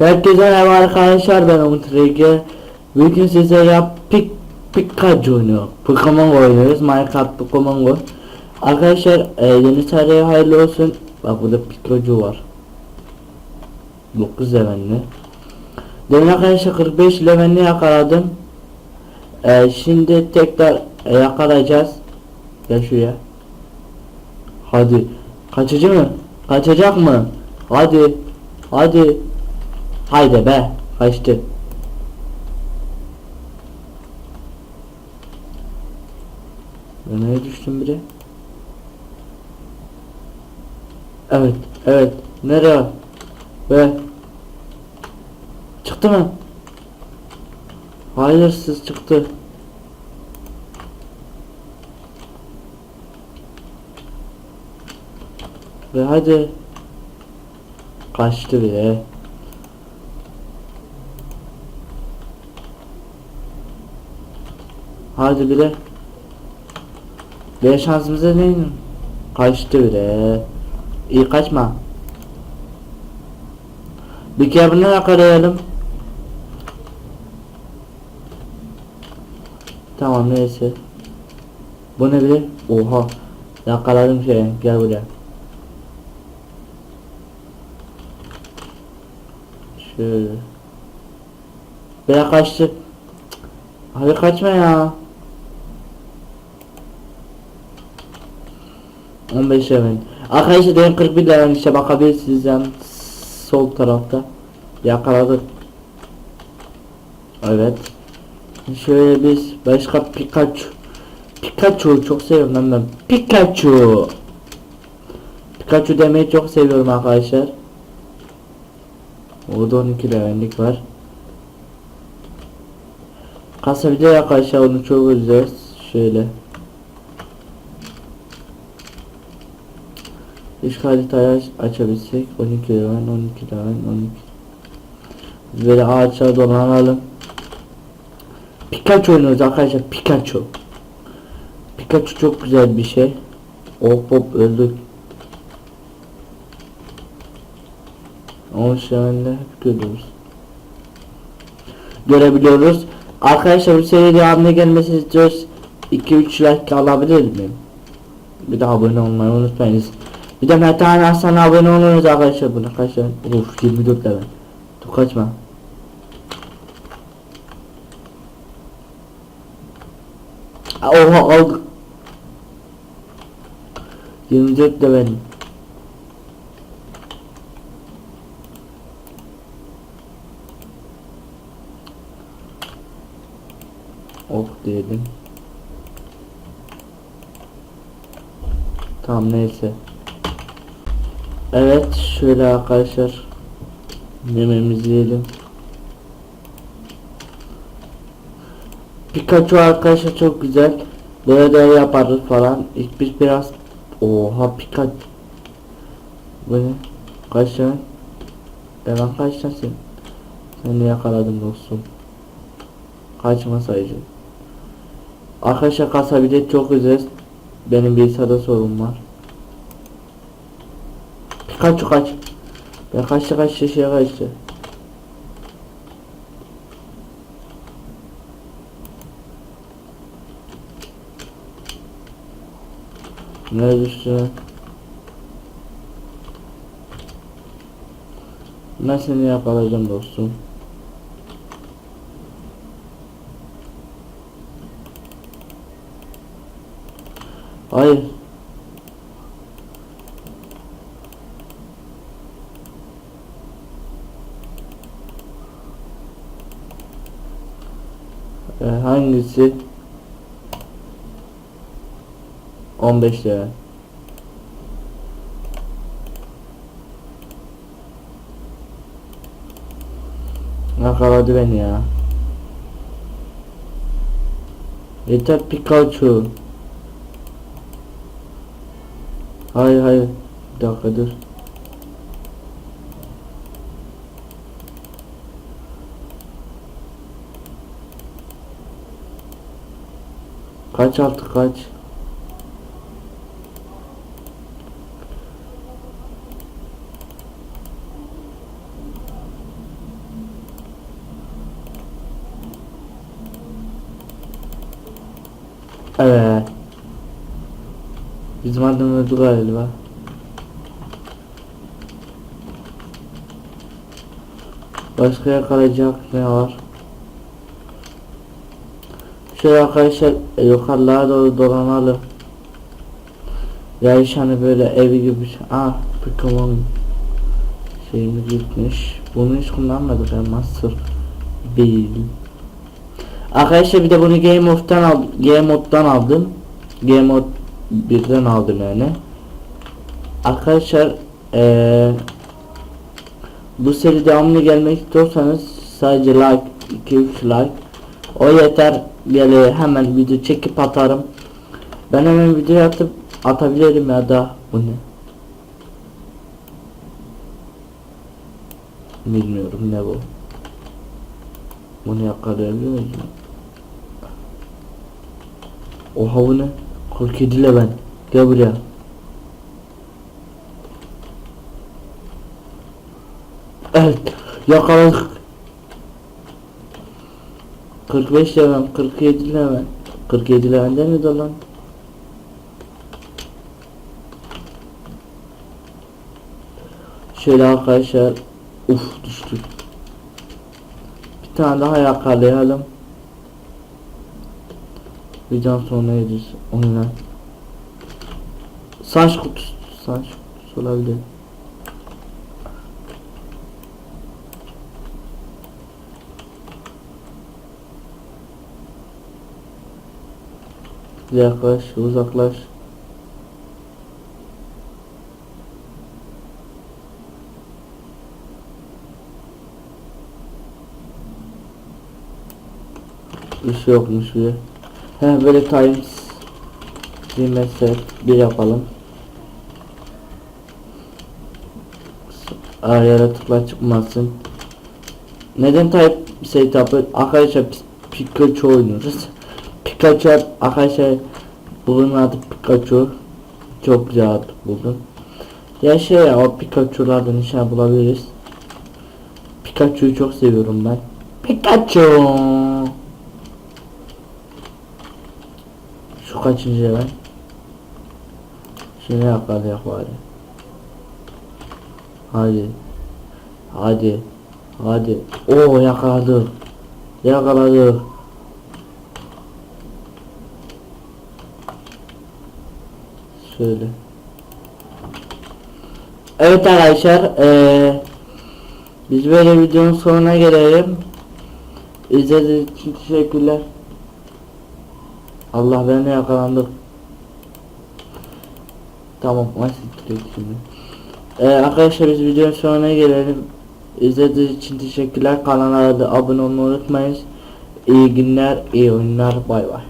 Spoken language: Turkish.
Herkese merhaba arkadaşlar ben Umut Rege. Bugün size ya Pik Pikachu oynuyor. Pokemon oynuyoruz. Minecraft Pokemon Go. Arkadaşlar e, yeni tarihe hayırlı olsun. Bak burada Pikachu var. 9 levelli. Demin arkadaşlar 45 levelli yakaladım. E, şimdi tekrar e, yakalayacağız. Gel şuraya. Hadi. Kaçıcı mı? Kaçacak mı? Hadi. Hadi. Haydi be. Kaçtı. Ben nereye düştüm bire? Evet. Evet. Nereye? Ve Çıktı mı? Hayırsız çıktı. Ve hadi. Kaçtı bile. Hadi bile. Bir şansımıza mi? Kaçtı bile. İyi kaçma. Bir kere bunu yakalayalım. Tamam neyse. Bu ne bile? Oha. Yakaladım şey. Gel buraya. Şöyle. Bire kaçtı. Hadi kaçma ya. 15 hemen. Arkadaşlar benim 41 level işte bakabilirsiniz yan sol tarafta. Yakaladık. Evet. Şöyle biz başka Pikachu. Pikachu çok seviyorum ben. Pikachu. Pikachu demeyi çok seviyorum arkadaşlar. Orada 12 levellik var. Kasa bir de arkadaşlar onu çok özleriz. Şöyle. İş haritayı aç açabilsek 12 level 12 level 12 Böyle ağaçlara dolanalım. Pikachu oynuyoruz arkadaşlar Pikachu. Pikachu çok güzel bir şey. Hop hop öldük. 13 levelde hep görüyoruz. Görebiliyoruz. Arkadaşlar bu seri devamına gelmesini istiyoruz. 2-3 like alabilir miyim? Bir de abone olmayı unutmayınız. Bir de Metehan Aslan abone olunuz arkadaşlar buna kaçlar? Of 24 level. Dur kaçma. Oha aldık. 24 level. Ok diyelim. Tamam neyse. Evet şöyle arkadaşlar yemeğimizi yiyelim. Pikachu arkadaşlar çok güzel. Böyle de yaparız falan. İlk biz biraz oha Pikachu. Ne? Kaç tane? Devam tanesin? Seni yakaladım dostum. Kaçma sayıcı. Arkadaşlar kasa bir de çok güzel. Benim bilgisayarda sorun var. Pikachu kaç. Ya kaçtı kaçtı şey kaçtı. Ne düştü? Ben seni yakalayacağım dostum. Hayır. Ee, hangisi? 15 lira. Yakaladı beni ya. Yeter Pikachu. Hayır hayır. Bir dakika dur. Kaç artık kaç. Evet. Bizim adam öldü galiba. Başka yakalayacak ne var? Şöyle arkadaşlar e, yukarılara doğru dolanalım. Ya iş hani böyle evi gibi. Ah Pokemon şeyimiz gitmiş. Bunu hiç kullanmadık ya Master değil. Arkadaşlar bir de bunu Game of'tan al Game moddan aldım. Game mod birden aldım yani. Arkadaşlar eee bu seri devamlı gelmek istiyorsanız sadece like 2-3 like o yeter böyle hemen video çekip atarım. Ben hemen video atıp atabilirim ya da bu ne? Bilmiyorum ne bu. Bunu yakalayabiliyor muyum? Oha bu ne? 47 ile ben. Gel buraya. Evet. Yakaladık. 45 level, 47 level. 47 level'de mi lan? Şöyle arkadaşlar. Uf düştük. Bir tane daha yakalayalım. Videonun sonuna gideceğiz. Onunla. Saç kutusu. Saç kutusu olabilir. Yaklaş, uzaklaş. Bir şey yokmuş bir. He böyle times Reset bir yapalım. Araya tıkla çıkmasın. Neden type setup'ı arkadaşlar Pikachu oynuyoruz. Pikachu arkadaşlar bunun adı Pikachu. Çok güzel adı buldum. Ya şey ya o Pikachu'lardan işe bulabiliriz. Pikachu'yu çok seviyorum ben. Pikachu. Şu kaçıncı level? Şunu yakalayak bari. Hadi. Hadi. Hadi. Oo yakaladık. Yakaladık. Şöyle. Evet arkadaşlar eee biz böyle videonun sonuna gelelim. İzlediğiniz için teşekkürler. Allah ben de yakalandım. Tamam nasıl direkt şimdi. Ee, arkadaşlar biz videonun sonuna gelelim. İzlediğiniz için teşekkürler. Kanala da abone olmayı unutmayın. İyi günler, iyi oyunlar. Bay bay.